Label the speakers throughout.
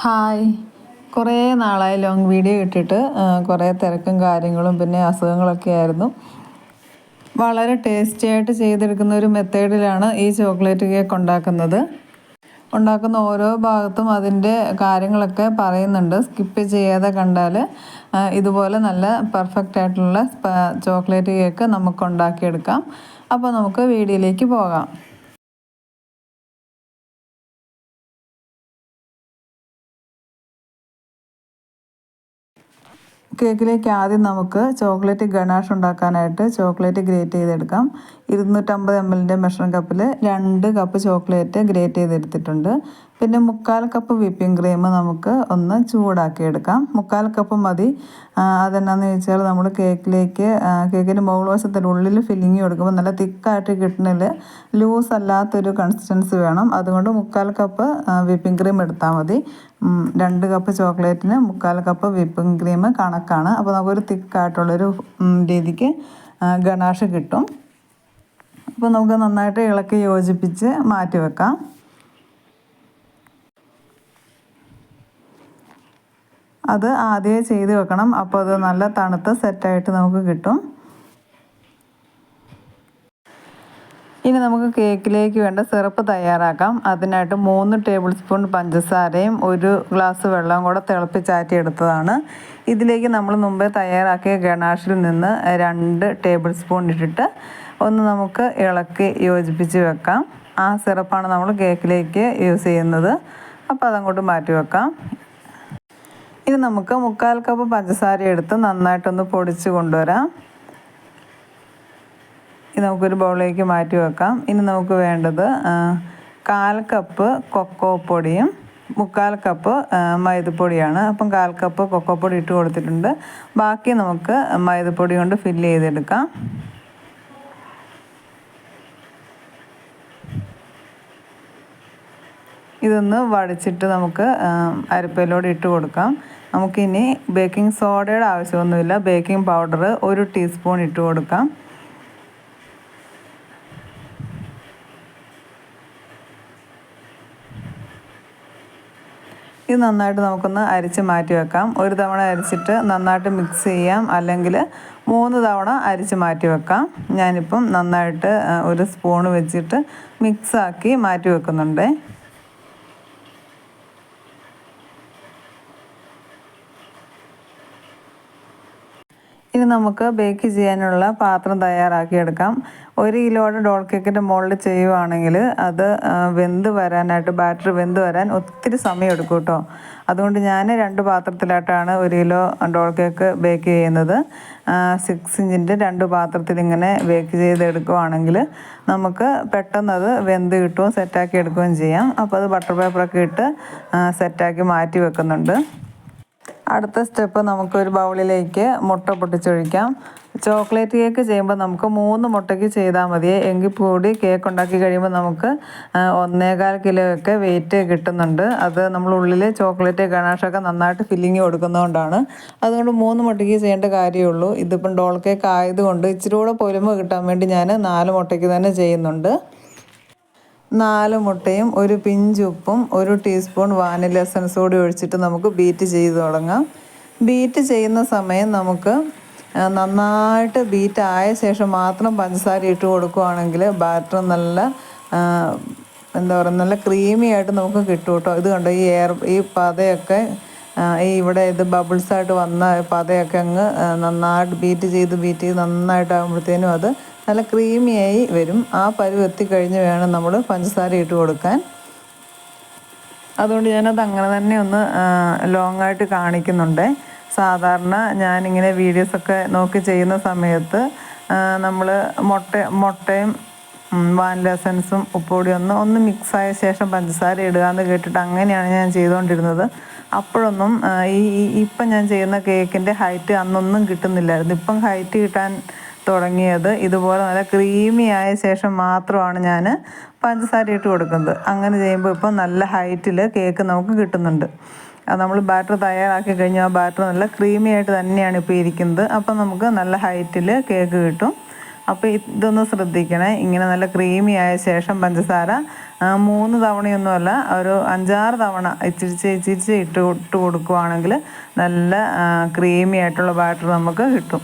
Speaker 1: Hi. കുറേ നാളായി long video ഇട്ടിട്ട് കുറേ തിരക്കും കാര്യങ്ങളും പിന്നെ അസുഖങ്ങളൊക്കെ ആയിരുന്നു. വളരെ ടേസ്റ്റി ആയിട്ട് ചെയ്തെടുക്കുന്ന ഒരു മെത്തേഡിലാണ് ഈ ചോക്ലേറ്റ് കേക്ക് ഉണ്ടാക്കുന്നത്. ഉണ്ടാക്കുന്ന ഓരോ ഭാഗത്തും അതിന്റെ കാര്യങ്ങളൊക്കെ പറയുന്നുണ്ട്. സ്കിപ്പ് ചെയ്യാതെ കണ്ടാൽ ഇതുപോലെ നല്ല പെർഫെക്റ്റ് ആയിട്ടുള്ള ചോക്ലേറ്റ് കേക്ക് നമുക്ക് ഉണ്ടാക്കിയെടുക്കാം. അപ്പോൾ നമുക്ക് വീഡിയോയിലേക്ക് പോകാം. കേക്കിലേക്ക് ആദ്യം നമുക്ക് ചോക്ലേറ്റ് ഗണാഷ് ഉണ്ടാക്കാനായിട്ട് ചോക്ലേറ്റ് ഗ്രേറ്റ് ചെയ്തെടുക്കാം. ഇരുന്നൂറ്റമ്പത് എം എല്ലിന്റെ മെഷറിംഗ് കപ്പിൽ രണ്ട് കപ്പ് ചോക്ലേറ്റ് ഗ്രേറ്റ് ചെയ്തെടുത്തിട്ടുണ്ട്. പിന്നെ മുക്കാൽ കപ്പ് വിപ്പിംഗ് ക്രീം നമുക്ക് ഒന്ന് ചൂടാക്കി എടുക്കാം മുക്കാൽ കപ്പ് മതി. അതെന്നാന്ന് ചോദിച്ചാൽ നമ്മൾ കേക്കിലേക്ക് കേക്കിന്റെ മുകൾ വശത്തിന്റെ ഉള്ളിൽ ഫില്ലിങ് കൊടുക്കുമ്പോൾ നല്ല തിക്കായിട്ട് കിട്ടണിൽ ലൂസ് അല്ലാത്തൊരു കൺസിസ്റ്റൻസി വേണം. അതുകൊണ്ട് മുക്കാൽ കപ്പ് വിപ്പിംഗ് ക്രീം എടുത്താൽ മതി. രണ്ട് കപ്പ് ചോക്ലേറ്റിന് മുക്കാൽ കപ്പ് വിപ്പിംഗ് ക്രീം കണക്കാണ്. അപ്പോൾ നമുക്കൊരു തിക്കായിട്ടുള്ളൊരു രീതിക്ക് ഗണാഷ് കിട്ടും. അപ്പോൾ നമുക്ക് നന്നായിട്ട് ഇളക്കി യോജിപ്പിച്ച് മാറ്റി വെക്കാം. അത് ആദ്യമേ ചെയ്ത് വെക്കണം. അപ്പോൾ അത് നല്ല തണുത്ത് സെറ്റായിട്ട് നമുക്ക് കിട്ടും. ഇനി നമുക്ക് കേക്കിലേക്ക് വേണ്ട സിറപ്പ് തയ്യാറാക്കാം. അതിനായിട്ട് മൂന്ന് ടേബിൾ സ്പൂൺ പഞ്ചസാരയും ഒരു ഗ്ലാസ് വെള്ളവും കൂടെ തിളപ്പിച്ചാറ്റി എടുത്തതാണ്. ഇതിലേക്ക് നമ്മൾ മുമ്പേ തയ്യാറാക്കിയ ഗണാഷിൽ നിന്ന് രണ്ട് ടേബിൾ സ്പൂൺ ഇട്ടിട്ട് ഒന്ന് നമുക്ക് ഇളക്കി യോജിപ്പിച്ച് വെക്കാം. ആ സിറപ്പാണ് നമ്മൾ കേക്കിലേക്ക് യൂസ് ചെയ്യുന്നത്. അപ്പോൾ അതങ്ങോട്ട് മാറ്റി വെക്കാം. ഇനി നമുക്ക് മുക്കാൽ കപ്പ് പഞ്ചസാര എടുത്ത് നന്നായിട്ടൊന്ന് പൊടിച്ച് കൊണ്ടുവരാം. ഇത് നമുക്കൊരു ബൗളിലേക്ക് മാറ്റി വെക്കാം. ഇനി നമുക്ക് വേണ്ടത് കാൽ കപ്പ് കൊക്കോ പൊടിയും മുക്കാൽ കപ്പ് മൈദപ്പൊടിയാണ്. അപ്പം കാൽ കപ്പ് കൊക്കോ പൊടി ഇട്ട് കൊടുത്തിട്ടുണ്ട്. ബാക്കി നമുക്ക് മൈദപ്പൊടി കൊണ്ട് ഫില്ല് ചെയ്തെടുക്കാം. ഇതൊന്ന് വടിച്ചിട്ട് നമുക്ക് അരിപ്പയിലൂടെ ഇട്ട് കൊടുക്കാം. നമുക്കിനി ബേക്കിംഗ് സോഡയുടെ ആവശ്യമൊന്നുമില്ല. ബേക്കിംഗ് പൗഡർ ഒരു ടീസ്പൂൺ ഇട്ട് കൊടുക്കാം. ഇത് നന്നായിട്ട് നമുക്കൊന്ന് അരിച്ച് മാറ്റി വെക്കാം. ഒരു തവണ അരിച്ചിട്ട് നന്നായിട്ട് മിക്സ് ചെയ്യാം. അല്ലെങ്കിൽ മൂന്ന് തവണ അരിച്ച് മാറ്റി വെക്കാം. ഞാനിപ്പം നന്നായിട്ട് ഒരു സ്പൂൺ വെച്ചിട്ട് മിക്സാക്കി മാറ്റി വെക്കുന്നുണ്ട്. ഇനി നമുക്ക് ബേക്ക് ചെയ്യാനുള്ള പാത്രം തയ്യാറാക്കിയെടുക്കാം. ഒരു കിലോയുടെ ഡോൾ കേക്കിന്റെ മുകളിൽ ചെയ്യുവാണെങ്കിൽ അത് വെന്ത് വരാനായിട്ട് ബാറ്ററി വെന്ത് വരാൻ ഒത്തിരി സമയം എടുക്കും കേട്ടോ. അതുകൊണ്ട് ഞാൻ രണ്ട് പാത്രത്തിലായിട്ടാണ് ഒരു കിലോ ഡോൾ കേക്ക് ബേക്ക് ചെയ്യുന്നത്. സിക്സ് ഇഞ്ചിന്റെ രണ്ട് പാത്രത്തിൽ ഇങ്ങനെ ബേക്ക് ചെയ്തെടുക്കുവാണെങ്കിൽ നമുക്ക് പെട്ടെന്ന് അത് വെന്ത് കിട്ടുകയും സെറ്റാക്കി എടുക്കുകയും ചെയ്യാം. അപ്പോൾ അത് ബട്ടർ പേപ്പറൊക്കെ ഇട്ട് സെറ്റാക്കി മാറ്റി വെക്കുന്നുണ്ട്. അടുത്ത സ്റ്റെപ്പ് നമുക്കൊരു ബൗളിലേക്ക് മുട്ട പൊട്ടിച്ചൊഴിക്കാം. ചോക്ലേറ്റ് കേക്ക് ചെയ്യുമ്പോൾ നമുക്ക് മൂന്ന് മുട്ടയ്ക്ക് ചെയ്താൽ മതി. എങ്കിൽ കൂടി കേക്ക് ഉണ്ടാക്കി കഴിയുമ്പോൾ നമുക്ക് ഒന്നേകാൽ കിലോ ഒക്കെ വെയിറ്റ് കിട്ടുന്നുണ്ട്. അത് നമ്മൾ ഉള്ളിൽ ചോക്ലേറ്റ് ഗണാഷൊക്കെ നന്നായിട്ട് ഫില്ലിങ് കൊടുക്കുന്നതുകൊണ്ടാണ്. അതുകൊണ്ട് മൂന്ന് മുട്ടയ്ക്ക് ചെയ്യേണ്ട കാര്യമുള്ളൂ. ഇതിപ്പം ഡോൾ കേക്ക് ആയതുകൊണ്ട് ഇച്ചിരി കൂടെ പൊലിമ കിട്ടാൻ വേണ്ടി ഞാൻ നാല് മുട്ടയ്ക്ക് തന്നെ ചെയ്യുന്നുണ്ട്. നാല് മുട്ടയും ഒരു പിഞ്ച് ഉപ്പും ഒരു ടീസ്പൂൺ വാനില എസൻസ് കൂടി ഒഴിച്ചിട്ട് നമുക്ക് ബീറ്റ് ചെയ്ത് തുടങ്ങാം. ബീറ്റ് ചെയ്യുന്ന സമയം നമുക്ക് നന്നായിട്ട് ബീറ്റ് ആയ ശേഷം മാത്രം പഞ്ചസാര ഇട്ട് കൊടുക്കുകയാണെങ്കിൽ ബാറ്റർ നല്ല എന്താ പറയുക നല്ല ക്രീമി ആയിട്ട് നമുക്ക് കിട്ടും കേട്ടോ. ഇത് കണ്ടോ ഈ എയർ ഈ പതയൊക്കെ ഈ ഇവിടെ ഇത് ബബിൾസായിട്ട് വന്ന പതയൊക്കെ അങ്ങ് നന്നായിട്ട് ബീറ്റ് ചെയ്ത് ബീറ്റ് ചെയ്ത് നന്നായിട്ടാകുമ്പോഴത്തേനും അത് നല്ല ക്രീമിയായി വരും. ആ പരുവ് എത്തിക്കഴിഞ്ഞ് വേണം നമ്മൾ പഞ്ചസാര ഇട്ട് കൊടുക്കാൻ. അതുകൊണ്ട് ഞാനത് അങ്ങനെ തന്നെ ഒന്ന് ലോങ് ആയിട്ട് കാണിക്കുന്നുണ്ട്. സാധാരണ ഞാനിങ്ങനെ വീഡിയോസൊക്കെ നോക്കി ചെയ്യുന്ന സമയത്ത് നമ്മൾ മുട്ട മുട്ടയും വാനില എസൻസും ഉപ്പുപൊടിയും ഒന്ന് ഒന്ന് മിക്സായ ശേഷം പഞ്ചസാര ഇടുക എന്ന് കേട്ടിട്ട് അങ്ങനെയാണ് ഞാൻ ചെയ്തുകൊണ്ടിരുന്നത് അപ്പോഴൊന്നും ഈ- ഇപ്പം ഞാൻ ചെയ്യുന്ന കേക്കിന്റെ ഹൈറ്റ് അന്നൊന്നും കിട്ടുന്നില്ലായിരുന്നു. ഇപ്പം ഹൈറ്റ് കിട്ടാൻ തുടങ്ങിയത്. ഇതുപോലെ നല്ല ക്രീമി ആയ ശേഷം മാത്രമാണ് ഞാൻ പഞ്ചസാര ഇട്ട് കൊടുക്കുന്നത്. അങ്ങനെ ചെയ്യുമ്പോൾ ഇപ്പം നല്ല ഹൈറ്റിൽ കേക്ക് നമുക്ക് കിട്ടുന്നുണ്ട്. നമ്മൾ ബാറ്റർ തയ്യാറാക്കി കഴിഞ്ഞാൽ ആ ബാറ്റർ നല്ല ക്രീമി ആയിട്ട് തന്നെയാണ് ഇപ്പോൾ ഇരിക്കുന്നത്. അപ്പം നമുക്ക് നല്ല ഹൈറ്റിൽ കേക്ക് കിട്ടും. അപ്പോൾ ഇതൊന്ന് ശ്രദ്ധിക്കണേ. ഇങ്ങനെ നല്ല ക്രീമി ആയ ശേഷം പഞ്ചസാര മൂന്ന് തവണയൊന്നുമല്ല ഒരു അഞ്ചാറ് തവണ ഇച്ചിരിച്ച് ഇച്ചിരിച്ച് ഇട്ട് ഇട്ട് കൊടുക്കുവാണെങ്കിൽ നല്ല ക്രീമി ആയിട്ടുള്ള ബാറ്റർ നമുക്ക് കിട്ടും.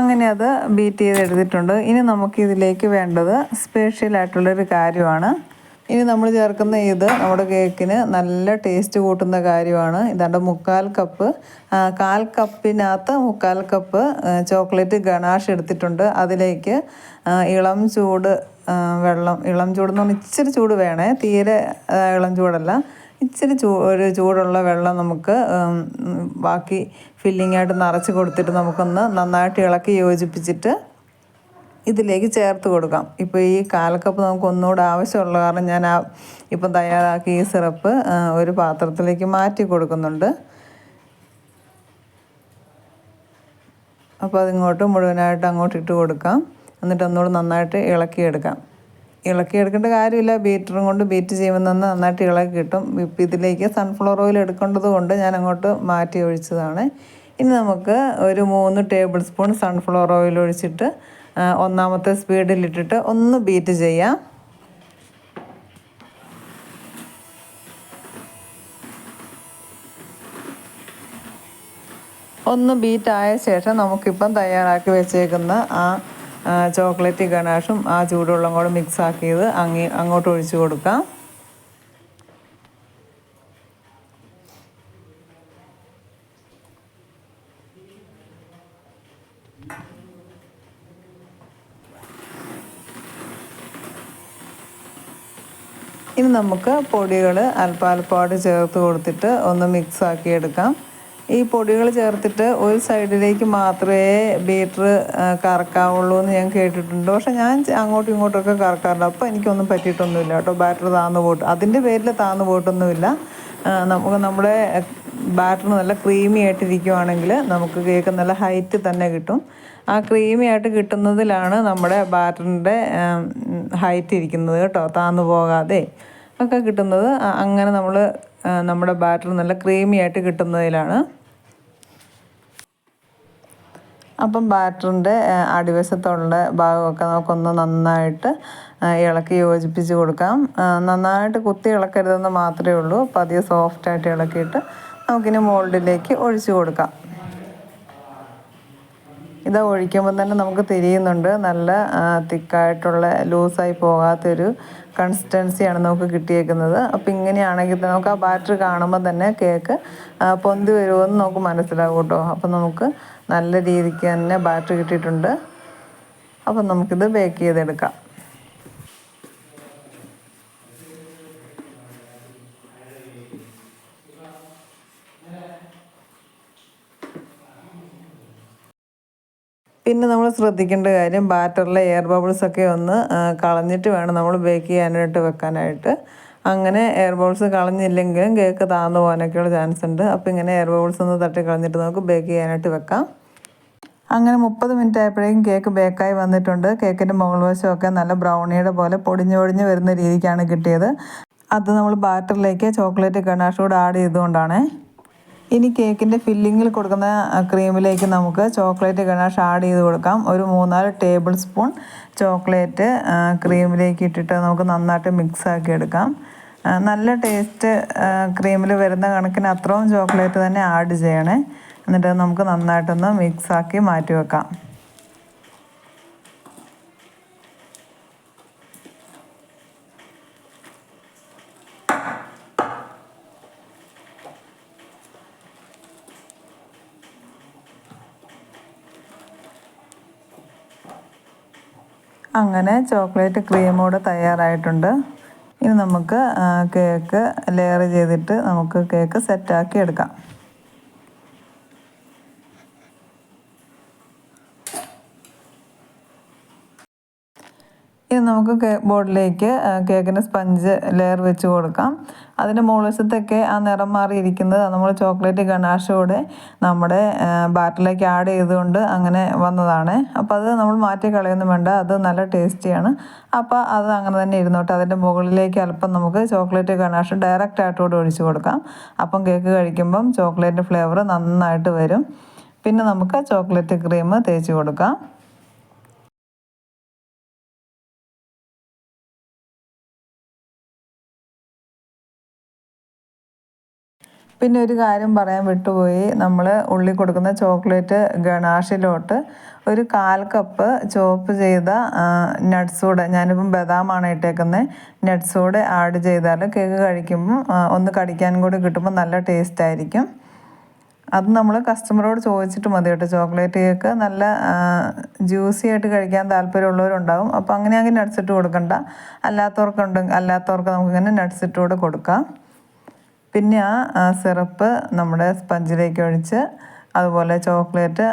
Speaker 1: അങ്ങനെ അത് ബീറ്റ് ചെയ്ത് എടുത്തിട്ടുണ്ട്. ഇനി നമുക്ക് ഇതിലേക്ക് വേണ്ടത് സ്പെഷ്യൽ ആയിട്ടുള്ളൊരു കാര്യമാണ്. ഇനി നമ്മൾ ചേർക്കുന്ന ഇത് നമ്മുടെ കേക്കിന് നല്ല ടേസ്റ്റ് കൂട്ടുന്ന കാര്യമാണ്. ഇതാണ്ട് മുക്കാൽ കപ്പ് കാൽ കപ്പിനകത്ത് മുക്കാൽ കപ്പ് ചോക്ലേറ്റ് ഗണാഷ് എടുത്തിട്ടുണ്ട്. അതിലേക്ക് ഇളം ചൂട് വെള്ളം ഇളം ചൂടെന്ന് പറഞ്ഞാൽ ഇച്ചിരി ചൂട് വേണേ. തീരെ ഇളം ചൂടല്ല. ഇച്ചിരി ചൂ ഒരു ചൂടുള്ള വെള്ളം നമുക്ക് ബാക്കി ഫില്ലിംഗ് ആയിട്ട് നിറച്ച് കൊടുത്തിട്ട് നമുക്കൊന്ന് നന്നായിട്ട് ഇളക്കി യോജിപ്പിച്ചിട്ട് ഇതിലേക്ക് ചേർത്ത് കൊടുക്കാം. ഇപ്പോൾ ഈ കാലക്കപ്പ് നമുക്ക് ഒന്നുകൂടെ ആവശ്യമുള്ള കാരണം ഞാൻ ആ ഇപ്പം തയ്യാറാക്കി ഈ സിറപ്പ് ഒരു പാത്രത്തിലേക്ക് മാറ്റി കൊടുക്കുന്നുണ്ട്. അപ്പോൾ അതിങ്ങോട്ട് മുഴുവനായിട്ട് അങ്ങോട്ട് ഇട്ട് കൊടുക്കാം. എന്നിട്ട് ഒന്നുകൂടെ നന്നായിട്ട് ഇളക്കിയെടുക്കാം. ഇളക്കിയെടുക്കേണ്ട കാര്യമില്ല. ബീറ്ററും കൊണ്ട് ബീറ്റ് ചെയ്യുമ്പോൾ നിന്ന് നന്നായിട്ട് ഇളക്കി കിട്ടും. ഇപ്പം ഇതിലേക്ക് സൺഫ്ലവർ ഓയിൽ എടുക്കേണ്ടത് കൊണ്ട് ഞാൻ അങ്ങോട്ട് മാറ്റി ഒഴിച്ചതാണ്. ഇനി നമുക്ക് ഒരു മൂന്ന് ടേബിൾ സ്പൂൺ സൺഫ്ലവർ ഓയിൽ ഒഴിച്ചിട്ട് ഒന്നാമത്തെ സ്പീഡിലിട്ടിട്ട് ഒന്ന് ബീറ്റ് ചെയ്യാം. ഒന്ന് ബീറ്റായ ശേഷം നമുക്കിപ്പം തയ്യാറാക്കി വെച്ചേക്കുന്ന ആ ചോക്ലേറ്റ് ഗണാഷും ആ ചൂടുവെള്ളം കൂടെ മിക്സ് ആക്കിയത് അങ്ങി അങ്ങോട്ട് ഒഴിച്ചു കൊടുക്കാം. ഇനി നമുക്ക് പൊടികൾ അല്പാൽപ്പാട് ചേർത്ത് കൊടുത്തിട്ട് ഒന്ന് മിക്സ് ആക്കി എടുക്കാം ഈ പൊടികൾ ചേർത്തിട്ട് ഒരു സൈഡിലേക്ക് മാത്രമേ ബീറ്റർ കറക്കാവുള്ളൂ എന്ന് ഞാൻ കേട്ടിട്ടുണ്ട്. പക്ഷെ ഞാൻ അങ്ങോട്ടും ഇങ്ങോട്ടൊക്കെ കറക്കാറുണ്ട്. അപ്പോൾ എനിക്കൊന്നും പറ്റിയിട്ടൊന്നുമില്ല കേട്ടോ. ബാറ്റർ താന്നു പോയിട്ട്. അതിന്റെ പേരിൽ താന്നു പോയിട്ടൊന്നുമില്ല. നമുക്ക് നമ്മുടെ ബാറ്റർ നല്ല ക്രീമി ആയിട്ടിരിക്കുവാണെങ്കിൽ നമുക്ക് കേക്ക് നല്ല ഹൈറ്റ് തന്നെ കിട്ടും. ആ ക്രീമി ആയിട്ട് കിട്ടുന്നതിലാണ് നമ്മുടെ ബാറ്ററിന്റെ ഹൈറ്റ് ഇരിക്കുന്നത് കേട്ടോ. താന്നു പോകാതെ ഒക്കെ കിട്ടുന്നത്. അങ്ങനെ നമ്മൾ നമ്മുടെ ബാറ്റർ നല്ല ക്രീമി ആയിട്ട് കിട്ടുന്നതിലാണ്. അപ്പം ബാറ്ററിന്റെ അടിവശത്തുള്ള ഭാഗമൊക്കെ നമുക്കൊന്ന് നന്നായിട്ട് ഇളക്കി യോജിപ്പിച്ച് കൊടുക്കാം. നന്നായിട്ട് കുത്തി ഇളക്കരുതെന്ന് മാത്രമേ ഉള്ളൂ. പതിയെ സോഫ്റ്റായിട്ട് ഇളക്കിയിട്ട് നമുക്കിനി മോൾഡിലേക്ക് ഒഴിച്ചു കൊടുക്കാം. ഇത് ഒഴിക്കുമ്പോൾ തന്നെ നമുക്ക് തിരിയുന്നുണ്ട്. നല്ല തിക്കായിട്ടുള്ള ലൂസായി പോകാത്തൊരു കൺസിസ്റ്റൻസിയാണ് നമുക്ക് കിട്ടിയേക്കുന്നത്. അപ്പോൾ ഇങ്ങനെയാണെങ്കിൽ നമുക്ക് ആ ബാറ്ററി കാണുമ്പോൾ തന്നെ കേക്ക് പൊന്തി വരുമെന്ന് നമുക്ക് മനസ്സിലാകും കേട്ടോ. അപ്പോൾ നമുക്ക് നല്ല രീതിക്ക് തന്നെ ബാറ്റർ കിട്ടിയിട്ടുണ്ട്. അപ്പം നമുക്കിത് ബേക്ക് ചെയ്തെടുക്കാം. പിന്നെ നമ്മൾ ശ്രദ്ധിക്കേണ്ട കാര്യം ബാറ്ററിലെ എയർ ബബിൾസ് ഒക്കെ ഒന്ന് കളഞ്ഞിട്ട് വേണം നമ്മൾ ബേക്ക് ചെയ്യാനായിട്ട് വെക്കാനായിട്ട്. അങ്ങനെ എയർ ബബിൾസ് കളഞ്ഞില്ലെങ്കിലും കേക്ക് താന്നു പോകാനൊക്കെയുള്ള ചാൻസ് ഉണ്ട്. അപ്പോൾ ഇങ്ങനെ എയർ ബബിൾസ് ഒന്ന് തട്ടി കളഞ്ഞിട്ട് നമുക്ക് ബേക്ക് ചെയ്യാനായിട്ട് വെക്കാം. അങ്ങനെ മുപ്പത് മിനിറ്റ് ആയപ്പോഴേക്കും കേക്ക് ബേക്കായി വന്നിട്ടുണ്ട്. കേക്കിന്റെ മുകൾ വശമൊക്കെ നല്ല ബ്രൗണിയുടെ പോലെ പൊടിഞ്ഞു പൊടിഞ്ഞ് വരുന്ന രീതിക്കാണ് കിട്ടിയത്. അത് നമ്മൾ ബാറ്ററിലേക്ക് ചോക്ലേറ്റ് ഗണാഷ് കൂടെ ആഡ് ചെയ്തുകൊണ്ടാണ്. ഇനി കേക്കിന്റെ ഫില്ലിങ്ങിൽ കൊടുക്കുന്ന ക്രീമിലേക്ക് നമുക്ക് ചോക്ലേറ്റ് ഗണാഷ് ആഡ് ചെയ്ത് കൊടുക്കാം. ഒരു മൂന്നാൽ ടേബിൾ സ്പൂൺ ചോക്ലേറ്റ് ക്രീമിലേക്ക് ഇട്ടിട്ട് നമുക്ക് നന്നായിട്ട് മിക്സ് ആക്കി എടുക്കാം. നല്ല ടേസ്റ്റ് ക്രീമിൽ വരുന്ന കണക്കിന് അത്രയും ചോക്ലേറ്റ് തന്നെ ആഡ് ചെയ്യണേ. എന്നിട്ട് നമുക്ക് നന്നായിട്ടൊന്ന് മിക്സാക്കി മാറ്റി വെക്കാം. അങ്ങനെ ചോക്ലേറ്റ് ക്രീമോട് തയ്യാറായിട്ടുണ്ട്. ഇനി നമുക്ക് കേക്ക് ലെയർ ചെയ്തിട്ട് നമുക്ക് കേക്ക് സെറ്റാക്കി എടുക്കാം. നമുക്ക് ബോർഡിലേക്ക് കേക്കിന് സ്പഞ്ച് ലെയർ വെച്ച് കൊടുക്കാം. അതിന്റെ മുകൾവശത്തൊക്കെ ആ നിറം മാറിയിരിക്കുന്നത് നമ്മൾ ചോക്ലേറ്റ് ഗണാഷോടെ നമ്മുടെ ബാറ്ററിലേക്ക് ആഡ് ചെയ്തുകൊണ്ട് അങ്ങനെ വന്നതാണ്. അപ്പോൾ അത് നമ്മൾ മാറ്റി കളയൊന്നും വേണ്ട അത് നല്ല ടേസ്റ്റിയാണ് അപ്പോൾ അത് അങ്ങനെ തന്നെ ഇരുന്നോട്ടെ. അതിന്റെ മുകളിലേക്ക് അല്പം നമുക്ക് ചോക്ലേറ്റ് ഗണാഷ് ഡയറക്റ്റ് ആയിട്ടോട് ഒഴിച്ചു കൊടുക്കാം. അപ്പം കേക്ക് കഴിക്കുമ്പം ചോക്ലേറ്റ് ഫ്ലേവർ നന്നായിട്ട് വരും. പിന്നെ നമുക്ക് ചോക്ലേറ്റ് ക്രീം തേച്ച് കൊടുക്കാം. പിന്നെ ഒരു കാര്യം പറയാൻ വിട്ടുപോയി. നമ്മൾ ഉള്ളി കൊടുക്കുന്ന ചോക്ലേറ്റ് ഗണാഷിലോട്ട് ഒരു കാൽ കപ്പ് ചോപ്പ് ചെയ്ത നട്ട്സ് കൂടെ ഞാനിപ്പം ബദാമാണ് ഇട്ടേക്കുന്നത് നട്ട്സ് കൂടെ ആഡ് ചെയ്താൽ കേക്ക് കഴിക്കുമ്പം ഒന്ന് കടിക്കാനും കൂടി കിട്ടുമ്പോൾ നല്ല ടേസ്റ്റ് ആയിരിക്കും. അത് നമ്മൾ കസ്റ്റമറോട് ചോദിച്ചിട്ട് മതി കേട്ടോ. ചോക്ലേറ്റ് കേക്ക് നല്ല ജ്യൂസി ആയിട്ട് കഴിക്കാൻ താല്പര്യമുള്ളവരുണ്ടാവും. അപ്പോൾ അങ്ങനെ അങ്ങനെ നട്ട്സ് ഇട്ട് കൊടുക്കണ്ട. അല്ലാത്തവർക്കുണ്ടെങ്കിൽ അല്ലാത്തവർക്ക് നമുക്കിങ്ങനെ നട്ട്സ് ഇട്ട് കൂടെ കൊടുക്കാം. പിന്നെ ആ സിറപ്പ് നമ്മുടെ സ്പഞ്ചിലേക്ക് ഒഴിച്ച് അതുപോലെ ചോക്ലേറ്റ്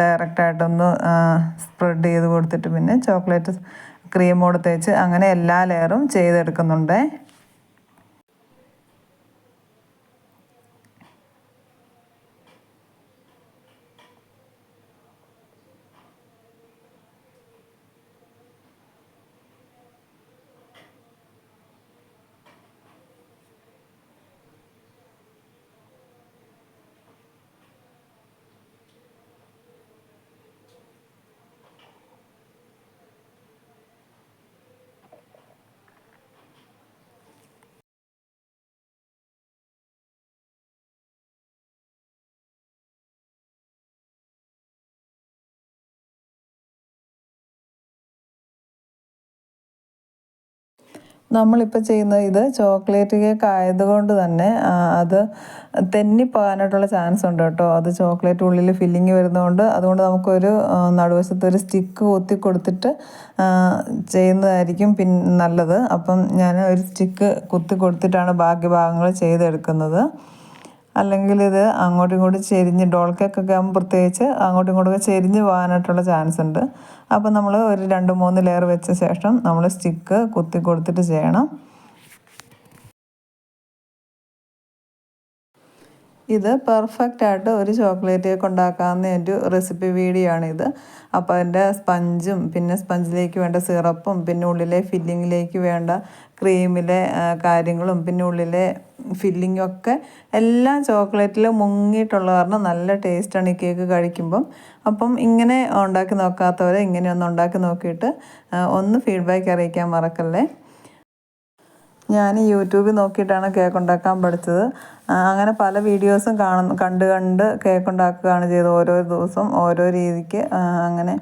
Speaker 1: ഡയറക്റ്റായിട്ടൊന്ന് സ്പ്രെഡ് ചെയ്ത് കൊടുത്തിട്ട് പിന്നെ ചോക്ലേറ്റ് ക്രീമോട് തേച്ച് അങ്ങനെ എല്ലാ ലെയറും ചെയ്തെടുക്കുന്നുണ്ട്. നമ്മളിപ്പോൾ ചെയ്യുന്ന ഇത് ചോക്ലേറ്റ് കേക്ക് ആയതുകൊണ്ട് തന്നെ അത് തെന്നിപ്പോകാനായിട്ടുള്ള ചാൻസ് ഉണ്ട് കേട്ടോ. അത് ചോക്ലേറ്റ് ഉള്ളിൽ ഫില്ലിങ് വരുന്നതുകൊണ്ട് അതുകൊണ്ട് നമുക്കൊരു നടുവശത്ത് ഒരു സ്റ്റിക്ക് കൊത്തി കൊടുത്തിട്ട് ചെയ്യുന്നതായിരിക്കും പിൻ നല്ലത്. അപ്പം ഞാൻ ഒരു സ്റ്റിക്ക് കുത്തി കൊടുത്തിട്ടാണ് ബാക്കി ഭാഗങ്ങൾ ചെയ്തെടുക്കുന്നത്. അല്ലെങ്കിൽ ഇത് അങ്ങോട്ടും ഇങ്ങോട്ടും ചെരിഞ്ഞ് ഡോൾ കേക്കൊക്കെ ആകുമ്പോൾ പ്രത്യേകിച്ച് അങ്ങോട്ടും ഇങ്ങോട്ടും ചെരിഞ്ഞ് പോകാനായിട്ടുള്ള ചാൻസ് ഉണ്ട്. അപ്പോൾ നമ്മൾ ഒരു രണ്ട് മൂന്ന് ലെയർ വെച്ച ശേഷം നമ്മൾ സ്റ്റിക്ക് കുത്തി കൊടുത്തിട്ട് ചെയ്യണം. ഇത് പെർഫെക്റ്റ് ആയിട്ട് ഒരു ചോക്ലേറ്റ് കേക്ക് ഉണ്ടാക്കാവുന്ന ഒരു റെസിപ്പി വീഡിയോ ആണിത് അപ്പോൾ അതിന്റെ സ്പഞ്ചും പിന്നെ സ്പഞ്ചിലേക്ക് വേണ്ട സിറപ്പും പിന്നെ ഉള്ളിലെ ഫില്ലിങ്ങിലേക്ക് വേണ്ട ക്രീമിലെ കാര്യങ്ങളും പിന്നെ ഉള്ളിലെ ഫില്ലിങ്ങും ഒക്കെ എല്ലാം ചോക്ലേറ്റിൽ മുങ്ങിയിട്ടുള്ള കാരണം നല്ല ടേസ്റ്റാണ് ഈ കേക്ക് കഴിക്കുമ്പം. അപ്പം ഇങ്ങനെ ഉണ്ടാക്കി നോക്കാത്തവരെ ഇങ്ങനെ ഒന്ന് ഉണ്ടാക്കി നോക്കിയിട്ട് ഒന്ന് ഫീഡ്ബാക്ക് അറിയിക്കാൻ മറക്കല്ലേ. ഞാൻ യൂട്യൂബിൽ നോക്കിയിട്ടാണ് കേക്ക് ഉണ്ടാക്കാൻ പഠിച്ചത്. അങ്ങനെ പല വീഡിയോസും കാണുന്നു കണ്ട് കണ്ട് കേക്ക് ഉണ്ടാക്കുകയാണ് ചെയ്തത് ഓരോ ദിവസം ഓരോ രീതിക്ക്. അങ്ങനെ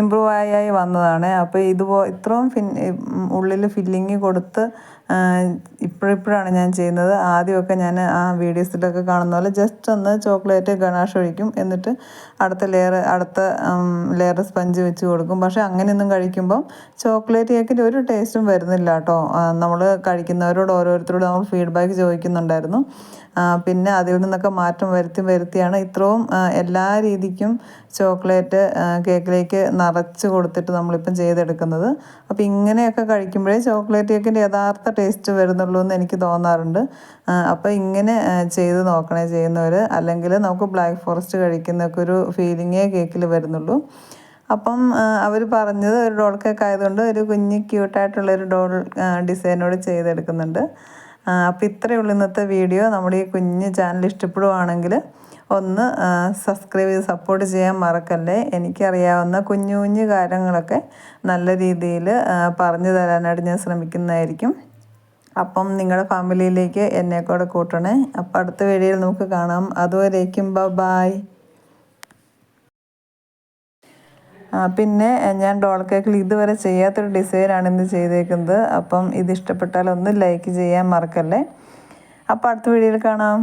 Speaker 1: ഇമ്പ്രൂവ് ആയി വന്നതാണ്. അപ്പോൾ ഇതുപോ ഇത്രയും ഫിൻ ഉള്ളിൽ ഫില്ലിങ് കൊടുത്ത് ഇപ്പോഴിപ്പോഴാണ് ഞാൻ ചെയ്യുന്നത്. ആദ്യമൊക്കെ ഞാൻ ആ വീഡിയോസിലൊക്കെ കാണുന്ന പോലെ ജസ്റ്റ് ഒന്ന് ചോക്ലേറ്റ് ഗണാഷ് ഒഴിക്കും. എന്നിട്ട് അടുത്ത ലെയർ അടുത്ത ലെയർ സ്പഞ്ച് വെച്ച് കൊടുക്കും. പക്ഷേ അങ്ങനെയൊന്നും കഴിക്കുമ്പം ചോക്ലേറ്റ് കേക്കിന്റെ ഒരു ടേസ്റ്റും വരുന്നില്ല കേട്ടോ. നമ്മൾ കഴിക്കുന്നവരോട് ഓരോരുത്തരോട് നമ്മൾ ഫീഡ്ബാക്ക് ചോദിക്കുന്നുണ്ടായിരുന്നു. പിന്നെ അതിൽ നിന്നൊക്കെ മാറ്റം വരുത്തി വരുത്തിയാണ് ഇത്രയും എല്ലാ രീതിക്കും ചോക്ലേറ്റ് കേക്കിലേക്ക് നിറച്ച് കൊടുത്തിട്ട് നമ്മളിപ്പം ചെയ്തെടുക്കുന്നത്. അപ്പോൾ ഇങ്ങനെയൊക്കെ കഴിക്കുമ്പോഴേ ചോക്ലേറ്റ് കേക്കിന്റെ യഥാർത്ഥ ടേസ്റ്റ് വരുന്നുള്ളൂ എന്ന് എനിക്ക് തോന്നാറുണ്ട്. അപ്പോൾ ഇങ്ങനെ ചെയ്ത് നോക്കണേ ചെയ്യുന്നവർ അല്ലെങ്കിൽ നമുക്ക് ബ്ലാക്ക് ഫോറസ്റ്റ് കഴിക്കുന്നൊക്കെ ഒരു ഫീലിങ്ങേ കേക്കിൽ വരുന്നുള്ളൂ. അപ്പം അവർ പറഞ്ഞത് ഒരു ഡോൾ കേക്ക് ആയതുകൊണ്ട് ഒരു കുഞ്ഞ് ക്യൂട്ടായിട്ടുള്ളൊരു ഡോൾ ഡിസൈനോട് ചെയ്തെടുക്കുന്നുണ്ട്. അപ്പോൾ ഇത്രയേ ഉള്ളൂ ഇന്നത്തെ വീഡിയോ. നമ്മുടെ ഈ കുഞ്ഞ് ചാനൽ ഇഷ്ടപ്പെടുവാണെങ്കിൽ ഒന്ന് സബ്സ്ക്രൈബ് ചെയ്ത് സപ്പോർട്ട് ചെയ്യാൻ മറക്കല്ലേ? എനിക്കറിയാവുന്ന കുഞ്ഞു കുഞ്ഞു കാര്യങ്ങളൊക്കെ നല്ല രീതിയിൽ പറഞ്ഞു തരാനായിട്ട് ഞാൻ ശ്രമിക്കുന്നതായിരിക്കും. അപ്പം നിങ്ങളുടെ ഫാമിലിയിലേക്ക് എന്നെ കൂടെ കൂട്ടണേ. അപ്പം അടുത്ത വീഡിയോയിൽ നമുക്ക് കാണാം. അതുവരേക്കും ബൈ പിന്നെ ഞാൻ ഡോൾ കേക്കിൽ ഇതുവരെ ചെയ്യാത്തൊരു ഡിസൈനാണ് ഇന്ന് ചെയ്തേക്കുന്നത്. അപ്പം ഇത് ഇഷ്ടപ്പെട്ടാൽ ഒന്ന് ലൈക്ക് ചെയ്യാൻ മറക്കല്ലേ. അപ്പോൾ അടുത്ത വീഡിയോയിൽ കാണാം.